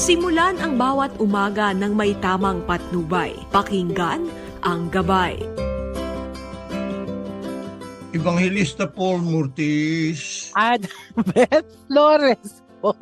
Simulan ang bawat umaga ng may tamang patnubay. Pakinggan ang gabay. Evangelista Paul Murtis. At Beth Flores po.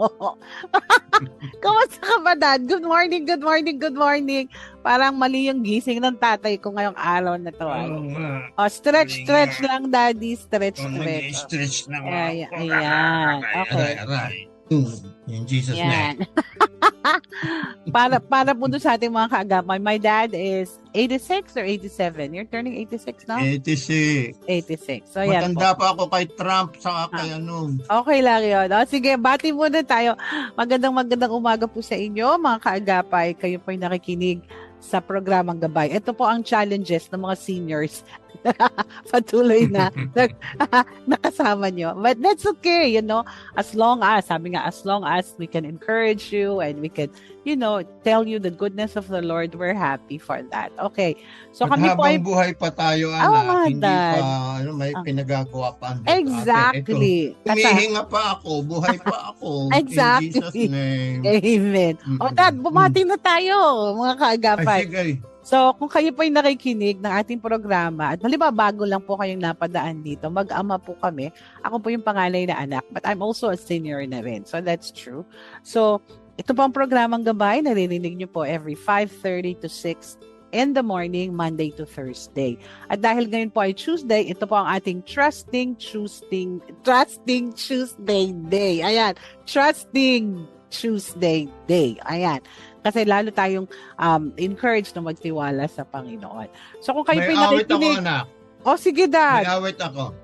Kamusta ka ba, Dad? Good morning, good morning, good morning. Parang mali yung gising ng tatay ko ngayong araw na to. ay. Oo nga. Oh, stretch, stretch nga. lang, Daddy. Stretch, Oh, stretch. Nag-stretch na nga Ay, ako. ayan. Okay. aray, aray. In Jesus' name. Yan. para para po doon sa ating mga kaagapay, my dad is 86 or 87? You're turning 86 now? 86. 86. So, yan po. Matanda pa ako kay Trump sa kay ano. Okay lang yun. O, sige, bati muna tayo. Magandang magandang umaga po sa inyo, mga kaagapay. Kayo po ay nakikinig sa programang Gabay. Ito po ang challenges ng mga seniors. Patuloy na nakasama nyo. But that's okay, you know. As long as, sabi nga, as long as we can encourage you and we can, you know, tell you the goodness of the Lord, we're happy for that. Okay. So At kami po ay... buhay pa tayo, anak, nga, hindi Dad. pa ano, may Ah. pinagagawa pa. Ito, Exactly. Kasa- Humihinga pa ako, buhay pa ako. Exactly. In Jesus' name. Amen. O Mm-mm. dad, bumati na tayo, mga Ay, kaagapay. sige. So, kung kayo po ay nakikinig ng ating programa, at halimbawa bago lang po kayong napadaan dito, mag-ama po kami. Ako po yung pangalay na anak, but I'm also a senior na rin. So, that's true. So, ito po ang programang gabay. Naririnig nyo po every 5.30 to 6 in the morning, Monday to Thursday. At dahil ngayon po ay Tuesday, ito po ang ating Trusting Tuesday, Trusting Tuesday Day. Ayan, Trusting Tuesday Day. Ayan. Kasi lalo tayong um, encouraged na magtiwala sa Panginoon. So kung kayo May awit ako, anak. o sige May dad, awit ako.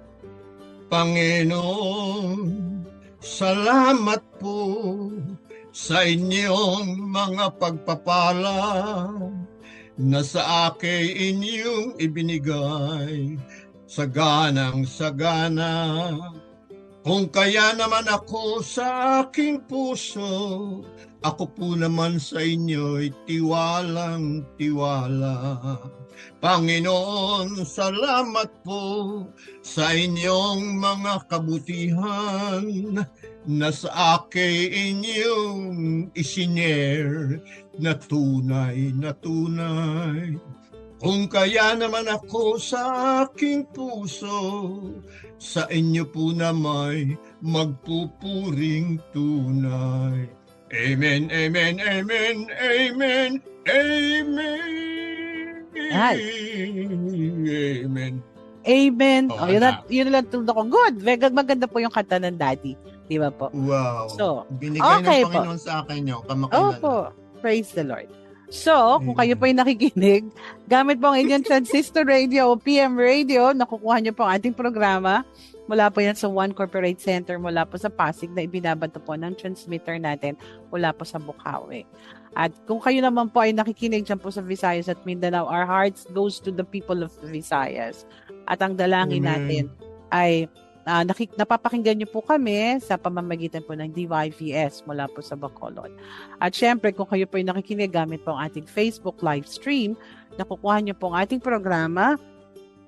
Panginoon, salamat po sa inyong mga pagpapala na sa akin inyong ibinigay sa ganang sagana. Kung kaya naman ako sa aking puso, ako po naman sa inyo'y tiwalang tiwala. Panginoon, salamat po sa inyong mga kabutihan na sa akin inyong isinyer na tunay na tunay. Kung kaya naman ako sa aking puso, sa inyo po naman magpupuring tunay. Amen, amen, amen, amen, amen. Ay. Amen. Amen. Oh, O, yun, na, yun na lang tundo ko. Good. Maganda po yung kanta ng daddy. Di ba po? Wow. So, Binigay okay ng po. Panginoon sa akin yun. Kamakailan. Opo. Praise the Lord. So, kung kayo po ay nakikinig, gamit po ang inyong transistor radio o PM radio, nakukuha niyo po ang ating programa. Mula po yan sa One Corporate Center, mula po sa Pasig na ibinabato po ng transmitter natin mula po sa Bukawi. At kung kayo naman po ay nakikinig dyan po sa Visayas at Mindanao, our hearts goes to the people of Visayas. At ang dalangin Amen. natin ay ah, nakik- napapakinggan niyo po kami sa pamamagitan po ng DYVS mula po sa Bacolod. At syempre, kung kayo po ay nakikinig gamit po ang ating Facebook live stream, nakukuha niyo po ang ating programa.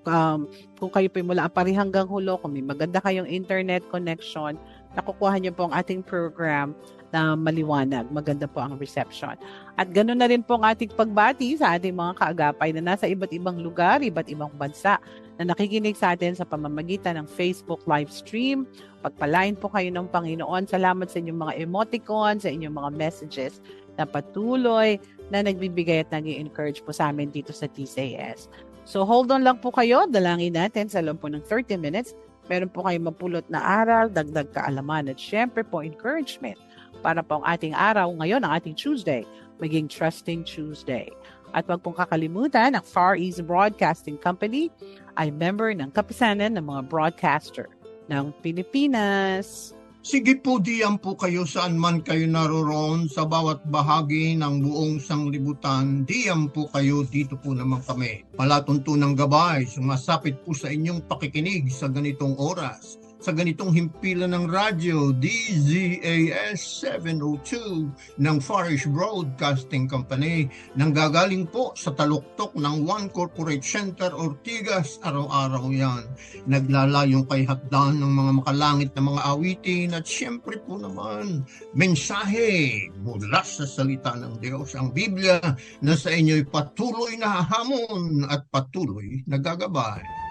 Um, kung kayo po mula pari hanggang hulo, kung may maganda kayong internet connection, nakukuha niyo po ang ating program na maliwanag. Maganda po ang reception. At ganoon na rin po ang ating pagbati sa ating mga kaagapay na nasa iba't ibang lugar, iba't ibang bansa na nakikinig sa atin sa pamamagitan ng Facebook live stream. Pagpalain po kayo ng Panginoon. Salamat sa inyong mga emoticon, sa inyong mga messages na patuloy na nagbibigay at nag encourage po sa amin dito sa TCS. So hold on lang po kayo, dalangin natin sa loob po ng 30 minutes. Meron po kayong mapulot na aral, dagdag kaalaman at syempre po encouragement para po ang ating araw ngayon, ang ating Tuesday, maging Trusting Tuesday. At wag pong kakalimutan, ang Far East Broadcasting Company ay member ng kapisanan ng mga broadcaster ng Pilipinas. Sige po, diyan po kayo saan man kayo naroroon sa bawat bahagi ng buong sanglibutan. Diyan po kayo, dito po naman kami. Palatuntunang gabay, sumasapit po sa inyong pakikinig sa ganitong oras sa ganitong himpilan ng radyo DZAS 702 ng Farish Broadcasting Company nang gagaling po sa taluktok ng One Corporate Center Ortigas araw-araw yan. Naglalayong kay hatdan ng mga makalangit na mga awitin at siyempre po naman mensahe mula sa salita ng Diyos ang Biblia na sa inyo'y patuloy na hamon at patuloy na gagabay.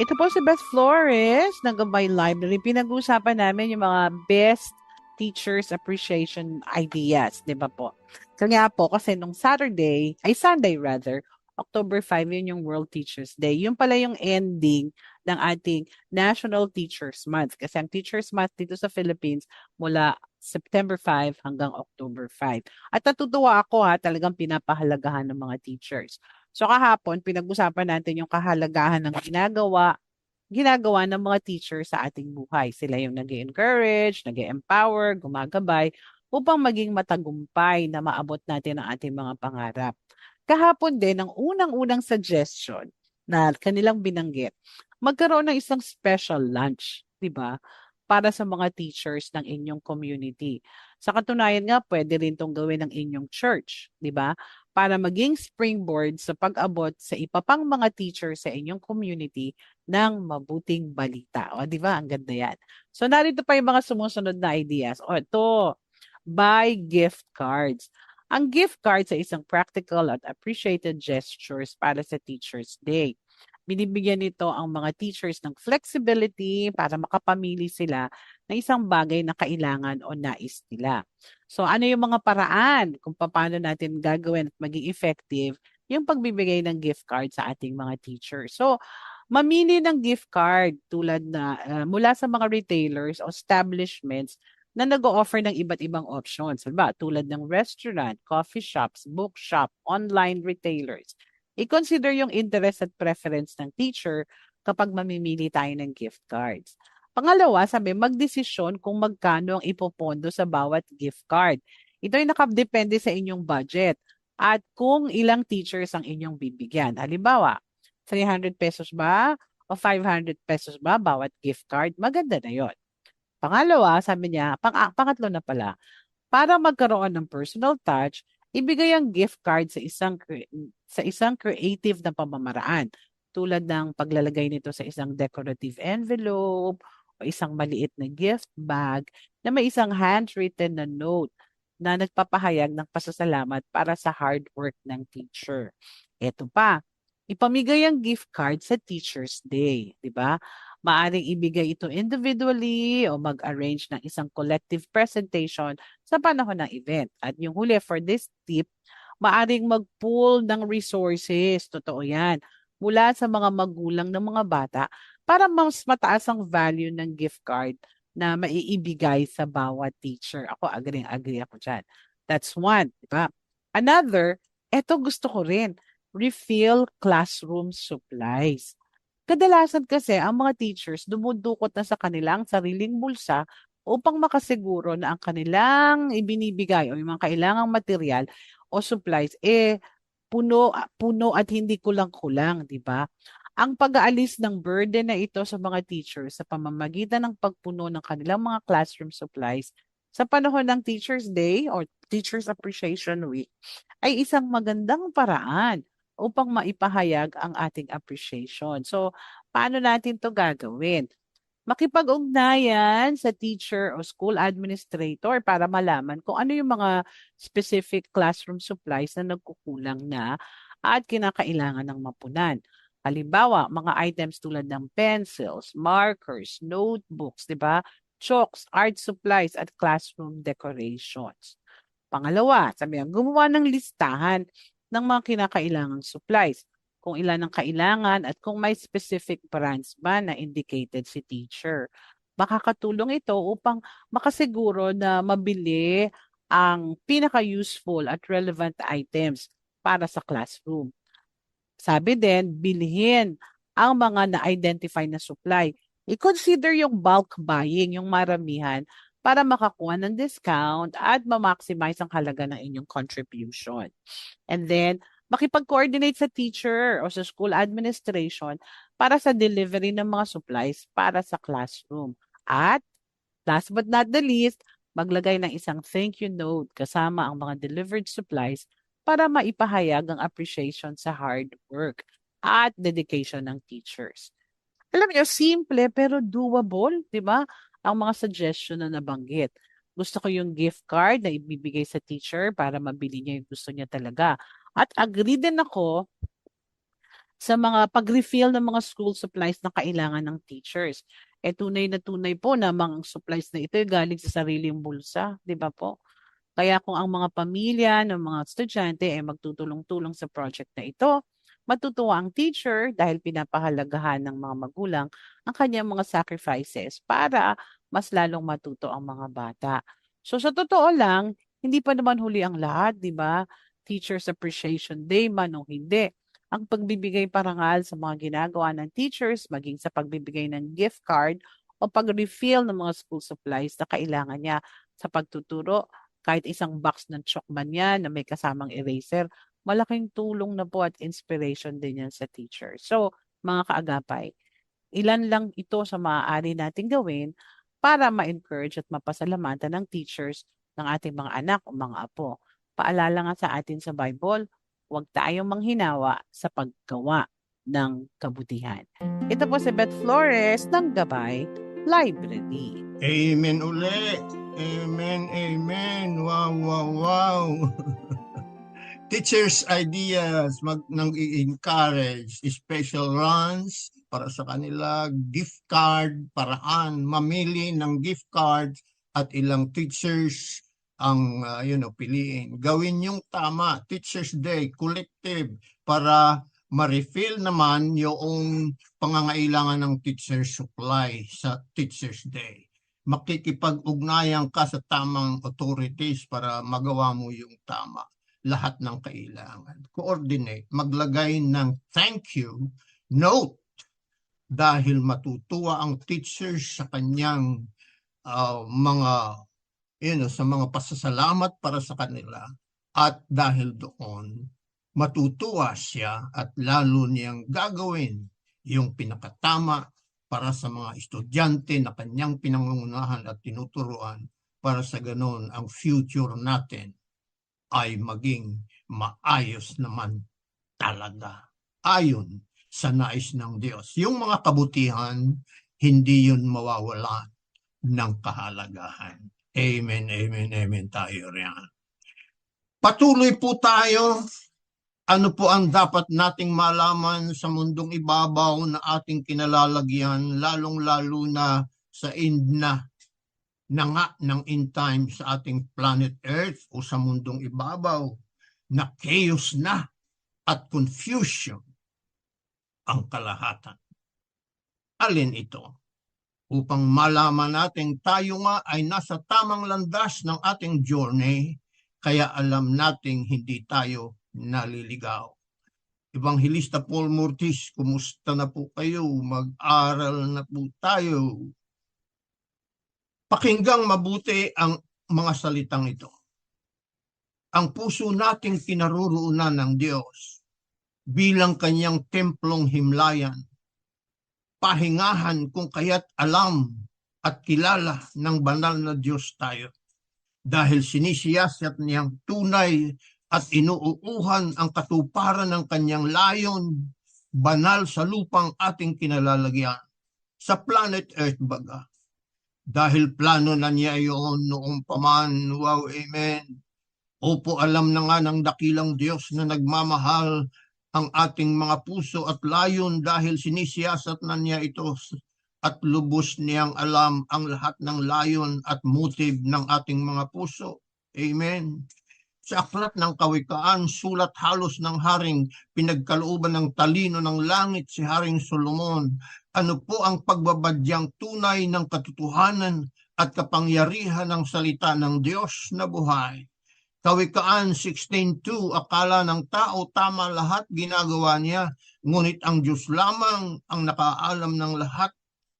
Ito po si Beth Flores ng Gabay Library. Pinag-uusapan namin yung mga best teachers appreciation ideas, di ba po? So nga po, kasi nung Saturday, ay Sunday rather, October 5, yun yung World Teachers Day. Yun pala yung ending ng ating National Teachers Month. Kasi ang Teachers Month dito sa Philippines mula September 5 hanggang October 5. At natutuwa ako ha, talagang pinapahalagahan ng mga teachers. So kahapon, pinag-usapan natin yung kahalagahan ng ginagawa, ginagawa ng mga teachers sa ating buhay. Sila yung nag encourage nag empower gumagabay, upang maging matagumpay na maabot natin ang ating mga pangarap. Kahapon din, ang unang-unang suggestion na kanilang binanggit, magkaroon ng isang special lunch, di ba? Para sa mga teachers ng inyong community. Sa katunayan nga, pwede rin itong gawin ng inyong church, di ba? Para maging springboard sa pag-abot sa ipapang mga teachers sa inyong community ng mabuting balita. O, di ba? Ang ganda yan. So, narito pa yung mga sumusunod na ideas. O, ito, buy gift cards. Ang gift cards ay isang practical at appreciated gestures para sa Teacher's Day. Binibigyan nito ang mga teachers ng flexibility para makapamili sila ng isang bagay na kailangan o nais nila. So ano yung mga paraan kung paano natin gagawin at maging effective yung pagbibigay ng gift card sa ating mga teachers. So mamili ng gift card tulad na uh, mula sa mga retailers o establishments na nag-o-offer ng iba't ibang options. Diba? Tulad ng restaurant, coffee shops, bookshop, online retailers. I-consider yung interest at preference ng teacher kapag mamimili tayo ng gift cards. Pangalawa, sabi, magdesisyon kung magkano ang ipopondo sa bawat gift card. Ito ay nakadepende sa inyong budget at kung ilang teachers ang inyong bibigyan. Halimbawa, 300 pesos ba o 500 pesos ba bawat gift card? Maganda na yon. Pangalawa, sabi niya, pang ah, pangatlo na pala, para magkaroon ng personal touch, ibigay ang gift card sa isang sa isang creative na pamamaraan tulad ng paglalagay nito sa isang decorative envelope isang maliit na gift bag na may isang handwritten na note na nagpapahayag ng pasasalamat para sa hard work ng teacher. Ito pa, ipamigay ang gift card sa Teacher's Day, di ba? Maaring ibigay ito individually o mag-arrange ng isang collective presentation sa panahon ng event. At yung huli for this tip, maaring mag-pool ng resources, totoo yan, mula sa mga magulang ng mga bata para mas mataas ang value ng gift card na maiibigay sa bawat teacher. Ako, agree-agree ako dyan. That's one, di ba? Another, eto gusto ko rin, refill classroom supplies. Kadalasan kasi ang mga teachers dumudukot na sa kanilang sariling bulsa upang makasiguro na ang kanilang ibinibigay o yung mga kailangang material o supplies eh puno puno at hindi kulang-kulang, di ba? Ang pag-aalis ng burden na ito sa mga teachers sa pamamagitan ng pagpuno ng kanilang mga classroom supplies sa panahon ng Teachers Day or Teachers Appreciation Week ay isang magandang paraan upang maipahayag ang ating appreciation. So, paano natin to gagawin? Makipag-ugnayan sa teacher o school administrator para malaman kung ano yung mga specific classroom supplies na nagkukulang na at kinakailangan ng mapunan. Halimbawa, mga items tulad ng pencils, markers, notebooks, di ba? Chalks, art supplies, at classroom decorations. Pangalawa, sabi gumawa ng listahan ng mga kinakailangang supplies, kung ilan ang kailangan at kung may specific brands ba na indicated si teacher. Makakatulong ito upang makasiguro na mabili ang pinaka-useful at relevant items para sa classroom. Sabi din, bilhin ang mga na-identify na supply. I-consider yung bulk buying, yung maramihan, para makakuha ng discount at ma-maximize ang halaga ng inyong contribution. And then, makipag-coordinate sa teacher o sa school administration para sa delivery ng mga supplies para sa classroom. At last but not the least, maglagay ng isang thank you note kasama ang mga delivered supplies para maipahayag ang appreciation sa hard work at dedication ng teachers. Alam niyo, simple pero doable, di ba? Ang mga suggestion na nabanggit. Gusto ko yung gift card na ibibigay sa teacher para mabili niya yung gusto niya talaga. At agree din ako sa mga pag-refill ng mga school supplies na kailangan ng teachers. E tunay na tunay po na mga supplies na ito ay galing sa sariling bulsa, di ba po? Kaya kung ang mga pamilya ng mga estudyante ay magtutulong-tulong sa project na ito, matutuwa ang teacher dahil pinapahalagahan ng mga magulang ang kanyang mga sacrifices para mas lalong matuto ang mga bata. So sa totoo lang, hindi pa naman huli ang lahat, di ba? Teachers Appreciation Day man o hindi. Ang pagbibigay parangal sa mga ginagawa ng teachers, maging sa pagbibigay ng gift card o pag-refill ng mga school supplies na kailangan niya sa pagtuturo, kahit isang box ng chalk man yan na may kasamang eraser, malaking tulong na po at inspiration din yan sa teacher. So, mga kaagapay, ilan lang ito sa maaari nating gawin para ma-encourage at mapasalamatan ng teachers ng ating mga anak o mga apo. Paalala nga sa atin sa Bible, huwag tayong manghinawa sa paggawa ng kabutihan. Ito po si Beth Flores ng Gabay Library. Amen uli. Amen, amen. Wow, wow, wow. Teachers' ideas, mag, nang i-encourage special runs para sa kanila, gift card, paraan, mamili ng gift card at ilang teachers ang uh, you know, piliin. Gawin yung tama, Teachers' Day, collective, para ma-refill naman yung pangangailangan ng teacher supply sa Teachers' Day. Makikipag-ugnayan ka sa tamang authorities para magawa mo yung tama lahat ng kailangan. Coordinate, maglagay ng thank you note dahil matutuwa ang teachers sa kanyang uh, mga you know, sa mga pasasalamat para sa kanila at dahil doon matutuwa siya at lalo niyang gagawin yung pinakatama para sa mga estudyante na kanyang pinangungunahan at tinuturuan para sa ganon ang future natin ay maging maayos naman talaga ayon sa nais ng Diyos. Yung mga kabutihan, hindi yun mawawala ng kahalagahan. Amen, amen, amen tayo riyan. Patuloy po tayo. Ano po ang dapat nating malaman sa mundong ibabaw na ating kinalalagyan, lalong-lalo na sa end na na nga ng end time sa ating planet Earth o sa mundong ibabaw na chaos na at confusion ang kalahatan. Alin ito? Upang malaman natin tayo nga ay nasa tamang landas ng ating journey, kaya alam nating hindi tayo naliligaw. Evangelista Paul Mortis, kumusta na po kayo? Mag-aral na po tayo. Pakinggang mabuti ang mga salitang ito. Ang puso nating kinaruroonan ng Diyos bilang kanyang templong himlayan. Pahingahan kung kaya't alam at kilala ng banal na Diyos tayo. Dahil sinisiyasat niyang tunay at inuuuhan ang katuparan ng kanyang layon, banal sa lupang ating kinalalagyan. Sa planet Earth baga dahil plano na niya iyon noong paman. Wow, amen. Opo, alam na nga ng dakilang Diyos na nagmamahal ang ating mga puso at layon dahil sinisiyasat na niya ito at lubos niyang alam ang lahat ng layon at motive ng ating mga puso. Amen. Sa aklat ng kawikaan, sulat halos ng haring pinagkalooban ng talino ng langit si Haring Solomon ano po ang pagbabadyang tunay ng katotohanan at kapangyarihan ng salita ng Diyos na buhay. Kawikaan 16.2, akala ng tao tama lahat ginagawa niya, ngunit ang Diyos lamang ang nakaalam ng lahat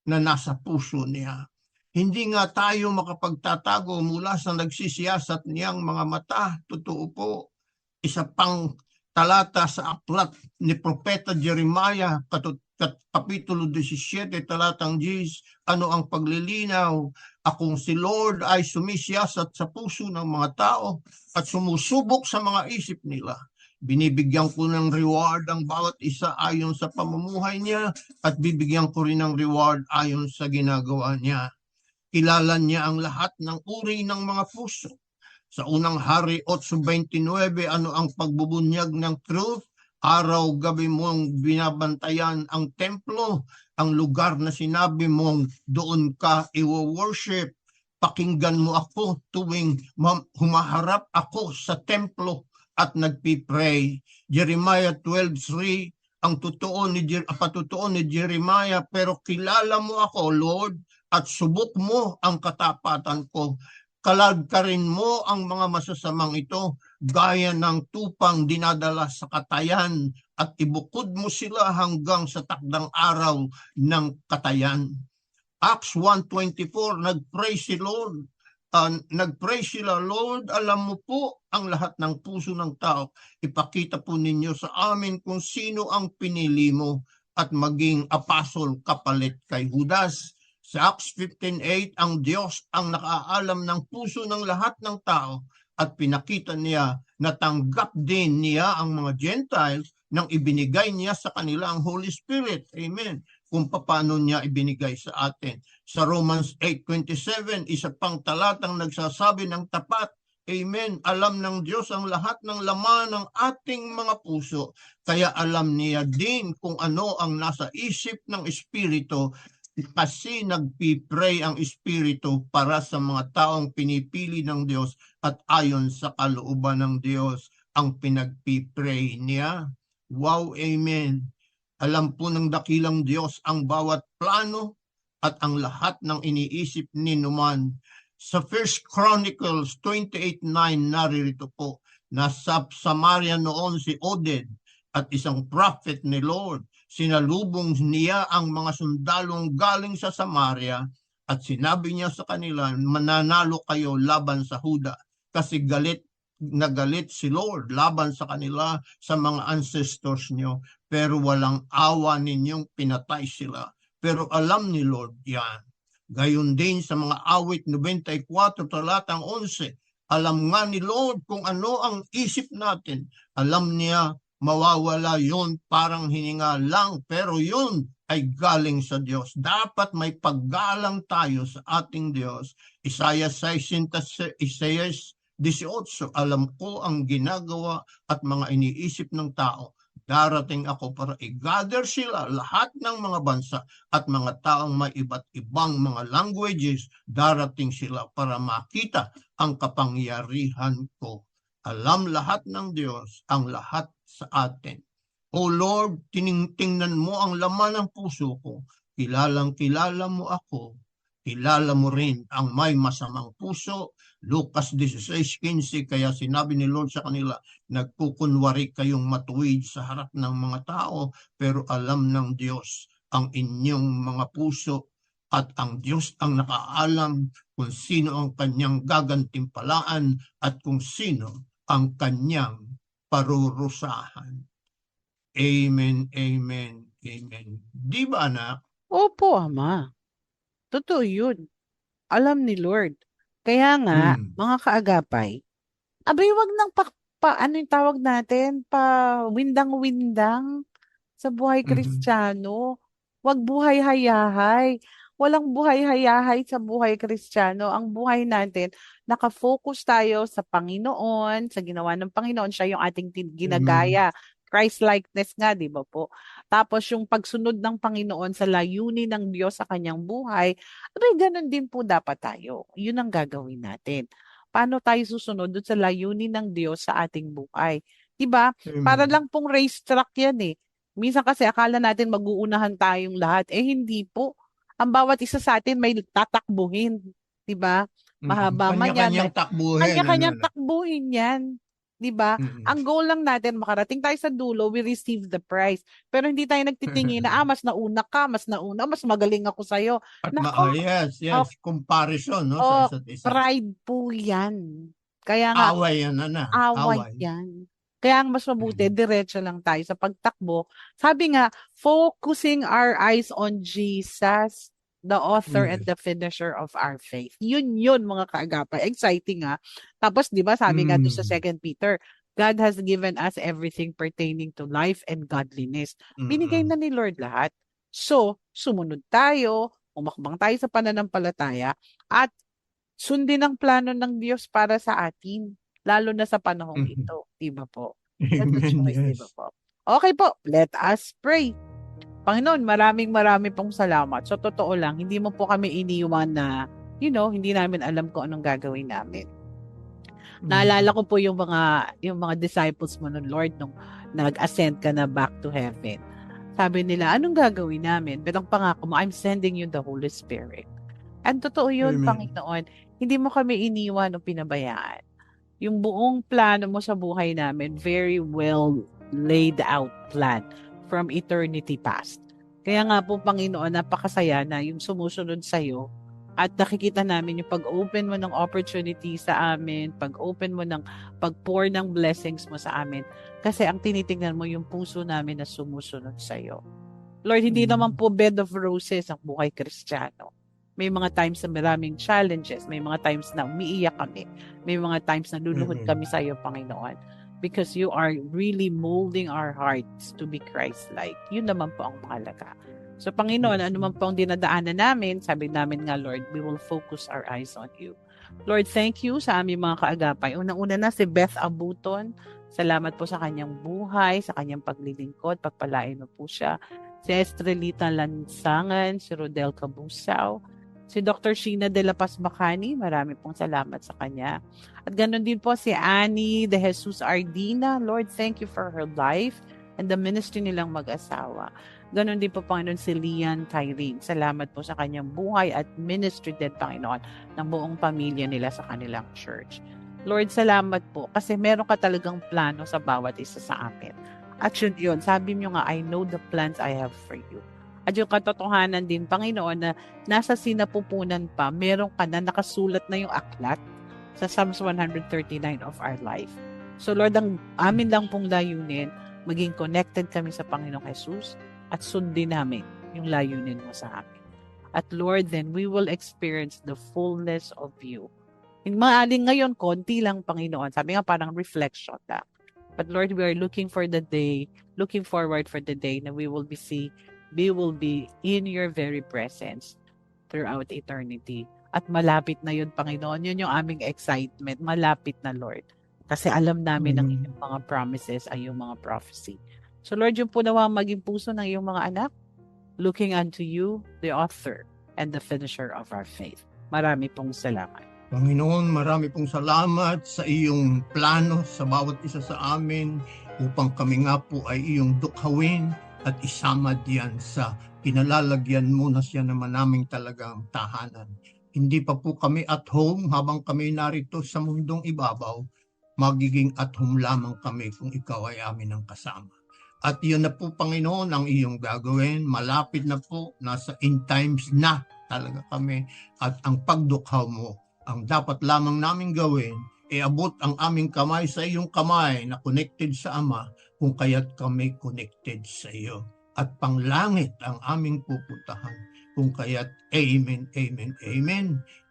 na nasa puso niya. Hindi nga tayo makapagtatago mula sa nagsisiyasat niyang mga mata. Totoo po, isa pang talata sa aklat ni Propeta Jeremiah, Kapitulo 17, talatang 10, ano ang paglilinaw? Akong si Lord ay sumisiyasat sa puso ng mga tao at sumusubok sa mga isip nila. Binibigyan ko ng reward ang bawat isa ayon sa pamumuhay niya at bibigyan ko rin ng reward ayon sa ginagawa niya. Kilala niya ang lahat ng uri ng mga puso. Sa unang hari 8.29, ano ang pagbubunyag ng truth? Araw-gabi mong binabantayan ang templo, ang lugar na sinabi mong doon ka i-worship. Pakinggan mo ako tuwing ma- humaharap ako sa templo at nagpipray. Jeremiah 12.3, ang totoo ni, patotoo ni Jeremiah, pero kilala mo ako, Lord, at subok mo ang katapatan ko. Kalagkarin mo ang mga masasamang ito, gaya ng tupang dinadala sa katayan, at ibukod mo sila hanggang sa takdang araw ng katayan. Acts 1.24, nag-pray si Lord, uh, nag-pray sila, Lord, alam mo po ang lahat ng puso ng tao. Ipakita po ninyo sa amin kung sino ang pinili mo at maging apostol kapalit kay Judas. Sa Acts 15.8, ang Diyos ang nakaalam ng puso ng lahat ng tao at pinakita niya na tanggap din niya ang mga Gentiles nang ibinigay niya sa kanila ang Holy Spirit. Amen. Kung paano niya ibinigay sa atin. Sa Romans 8.27, isa pang talatang nagsasabi ng tapat Amen. Alam ng Diyos ang lahat ng laman ng ating mga puso. Kaya alam niya din kung ano ang nasa isip ng Espiritu kasi nagpipray ang Espiritu para sa mga taong pinipili ng Diyos at ayon sa kalooban ng Diyos ang pinagpipray niya. Wow, Amen. Alam po ng dakilang Diyos ang bawat plano at ang lahat ng iniisip ni Numan. Sa First Chronicles 28.9 naririto po na sa Samaria noon si Oded at isang prophet ni Lord sinalubong niya ang mga sundalong galing sa Samaria at sinabi niya sa kanila, mananalo kayo laban sa Huda kasi galit na galit si Lord laban sa kanila sa mga ancestors niyo pero walang awa ninyong pinatay sila. Pero alam ni Lord yan. Gayon din sa mga awit 94 talatang 11, alam nga ni Lord kung ano ang isip natin. Alam niya mawawala yun parang hininga lang pero yun ay galing sa Diyos. Dapat may paggalang tayo sa ating Diyos. Isaiah 6, Isaiah 18, alam ko ang ginagawa at mga iniisip ng tao. Darating ako para i-gather sila lahat ng mga bansa at mga taong may iba't ibang mga languages. Darating sila para makita ang kapangyarihan ko. Alam lahat ng Diyos ang lahat sa atin. O Lord, tiningtingnan mo ang laman ng puso ko. Kilalang kilala mo ako. Kilala mo rin ang may masamang puso. Lucas 16.15, kaya sinabi ni Lord sa kanila, nagkukunwari kayong matuwid sa harap ng mga tao, pero alam ng Diyos ang inyong mga puso at ang Diyos ang nakaalam kung sino ang kanyang gagantimpalaan at kung sino ang kanyang parurusahan. Amen, amen, amen. Di ba anak? Opo, Ama. Totoo yun. Alam ni Lord. Kaya nga, Hmm. mga kaagapay, abay, wag nang pa, pa, ano yung tawag natin? Pa windang-windang sa buhay Mhm. Kristiyano. Wag buhay hayahay. Walang buhay hayahay sa buhay Kristiyano. Ang buhay natin, nakafocus tayo sa Panginoon, sa ginawa ng Panginoon. Siya yung ating tin- ginagaya. Christ-likeness nga, di ba po? Tapos yung pagsunod ng Panginoon sa layunin ng Diyos sa kanyang buhay, abay, ganun din po dapat tayo. Yun ang gagawin natin. Paano tayo susunod dun sa layunin ng Diyos sa ating buhay? Di ba? Para lang pong racetrack yan eh. Minsan kasi akala natin mag-uunahan tayong lahat. Eh hindi po. Ang bawat isa sa atin may tatakbuhin. Di ba? Mahaba man yan, Kanya-kanyang takbuhin. Kanya-kanyang ano, takbuhin yan. Di ba? Mhm. Ang goal lang natin, makarating tayo sa dulo, we receive the prize. Pero hindi tayo nagtitingin na, ah, mas nauna ka, mas nauna, mas magaling ako. At Nako. ma- oh, yes, yes. Comparison, no? Oh, sa isa't isa. Pride po yan. Kaya nga, Away yan, ano? away yan. Kaya ang mas mabuti, Mhm. diretso lang tayo sa pagtakbo. Sabi nga, focusing our eyes on Jesus, the author and Yes. the finisher of our faith. Yun yun mga kaagapay. Exciting ha. Tapos 'di ba sabi nga doon sa Mm. 2 Peter, God has given us everything pertaining to life and godliness. Binigay Mm-mm. na ni Lord lahat. So, sumunod tayo, umakbang tayo sa pananampalataya at sundin ang plano ng Diyos para sa atin, lalo na sa panahong Mhm. ito, 'di ba po? That's Amen. choice, di Yes. ba po? Okay po, let us pray. Panginoon, maraming maraming pong salamat. So, totoo lang, hindi mo po kami iniwan na, you know, hindi namin alam kung anong gagawin namin. Naalala ko po yung mga yung mga disciples mo nun, Lord, nung nag-ascend ka na back to heaven. Sabi nila, anong gagawin namin? Pero ang pangako mo, I'm sending you the Holy Spirit. And totoo yun, Amen. Panginoon. Hindi mo kami iniwan o pinabayaan. Yung buong plano mo sa buhay namin, very well laid out plan from eternity past. Kaya nga po, Panginoon, napakasaya na yung sumusunod sa'yo at nakikita namin yung pag-open mo ng opportunity sa amin, pag-open mo ng pag-pour ng blessings mo sa amin. Kasi ang tinitingnan mo yung puso namin na sumusunod sa iyo. Lord, hindi Mm. naman po bed of roses ang buhay kristyano. May mga times na maraming challenges, may mga times na umiiyak kami, may mga times na luluhod Mm-mm. kami sa iyo, Panginoon. Because you are really molding our hearts to be Christ-like. Yun naman po ang mahalaga. So, Panginoon, ano man po ang dinadaanan namin, sabi namin nga, Lord, we will focus our eyes on you. Lord, thank you sa aming mga kaagapay. Unang-una na si Beth Abuton. Salamat po sa kanyang buhay, sa kanyang paglilingkod. Pagpalain mo po siya. Si Estrelita Lansangan, si Rodel Cabusao, si Dr. Sheena de la Paz Bacani, marami pong salamat sa kanya. At ganoon din po si Annie de Jesus Ardina. Lord, thank you for her life and the ministry nilang mag-asawa. Ganon din po, Panginoon, si Lian Tyrene. Salamat po sa kanyang buhay at ministry din, Panginoon, ng buong pamilya nila sa kanilang church. Lord, salamat po kasi meron ka talagang plano sa bawat isa sa amin. At yun, sabi mo nga, I know the plans I have for you. At yung katotohanan din, Panginoon, na nasa sinapupunan pa, meron ka na nakasulat na yung aklat sa Psalms 139 of our life. So Lord, ang amin lang pong layunin, maging connected kami sa Panginoong Jesus at sundin namin yung layunin mo sa amin. At Lord, then we will experience the fullness of you. Yung maaling ngayon, konti lang, Panginoon. Sabi nga parang reflection lang. But Lord, we are looking for the day, looking forward for the day na we will be see, we will be in your very presence throughout eternity. At malapit na yun, Panginoon. Yun yung aming excitement. Malapit na, Lord. Kasi alam namin ang Mm. iyong mga promises ay yung mga prophecy. So Lord, yung po nawa maging puso ng iyong mga anak, looking unto you, the author and the finisher of our faith. Marami pong salamat. Panginoon, marami pong salamat sa iyong plano sa bawat isa sa amin upang kami nga po ay iyong dukhawin at isama diyan sa pinalalagyan mo na siya naman naming talagang tahanan. Hindi pa po kami at home habang kami narito sa mundong ibabaw. Magiging at home lamang kami kung ikaw ay amin ang kasama. At yun na po Panginoon ang iyong gagawin. Malapit na po, nasa in times na talaga kami. At ang pagdukhaw mo ang dapat lamang namin gawin, iabot ang aming kamay sa iyong kamay na connected sa Ama kung kaya't kami connected sa iyo. At panglangit ang aming pupuntahan kung kaya't Amen, Amen, Amen.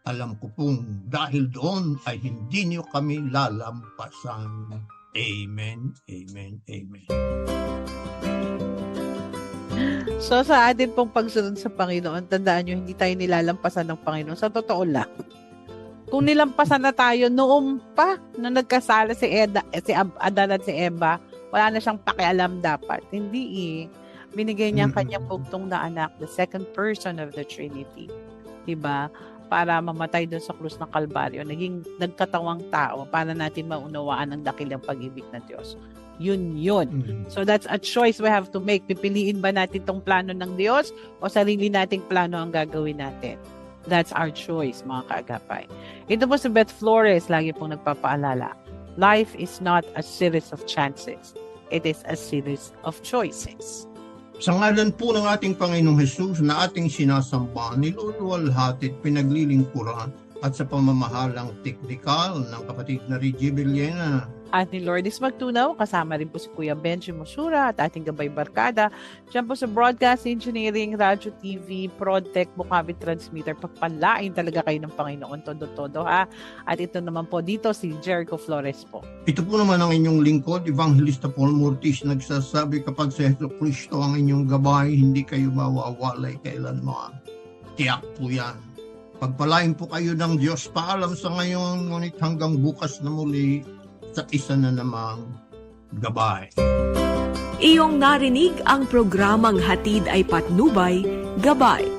Alam ko pong dahil doon ay hindi niyo kami lalampasan. Amen, Amen, Amen. So sa atin pong pagsunod sa Panginoon, tandaan nyo, hindi tayo nilalampasan ng Panginoon. Sa totoo lang, kung nilampasan na tayo noong pa, nung nagkasala si, Eda, si Adan at si Eva, wala na siyang pakialam dapat. Hindi eh. Binigay niya ang kanyang bugtong na anak, the second person of the Trinity. Diba? Para mamatay doon sa krus ng Kalbaryo. Naging nagkatawang tao para natin maunawaan ang dakilang pag-ibig ng Diyos. Yun yun. So that's a choice we have to make. Pipiliin ba natin tong plano ng Diyos o sarili nating plano ang gagawin natin? That's our choice, mga kaagapay. Ito po si Beth Flores, lagi pong nagpapaalala. Life is not a series of chances. It is a series of choices. Sa ngalan po ng ating Panginoong Hesus na ating sinasamba, niluluwalhati at pinaglilingkuran at sa pamamahalang teknikal ng kapatid na Reggie Villena, at ni Lourdes Magtunaw. Kasama rin po si Kuya Benji Mosura at ating gabay barkada. Diyan po sa Broadcast Engineering, Radio TV, Prodtech, Bukavi Transmitter. Pagpalain talaga kayo ng Panginoon. Todo-todo ha. At ito naman po dito si Jericho Flores po. Ito po naman ang inyong lingkod, Evangelista Paul Mortis, nagsasabi kapag si Yeso Kristo ang inyong gabay, hindi kayo mawawalay kailanman. Tiyak po yan. Pagpalain po kayo ng Diyos. Paalam sa ngayon, ngunit hanggang bukas na muli sa isa na namang gabay. Iyong narinig ang programang Hatid ay Patnubay, Gabay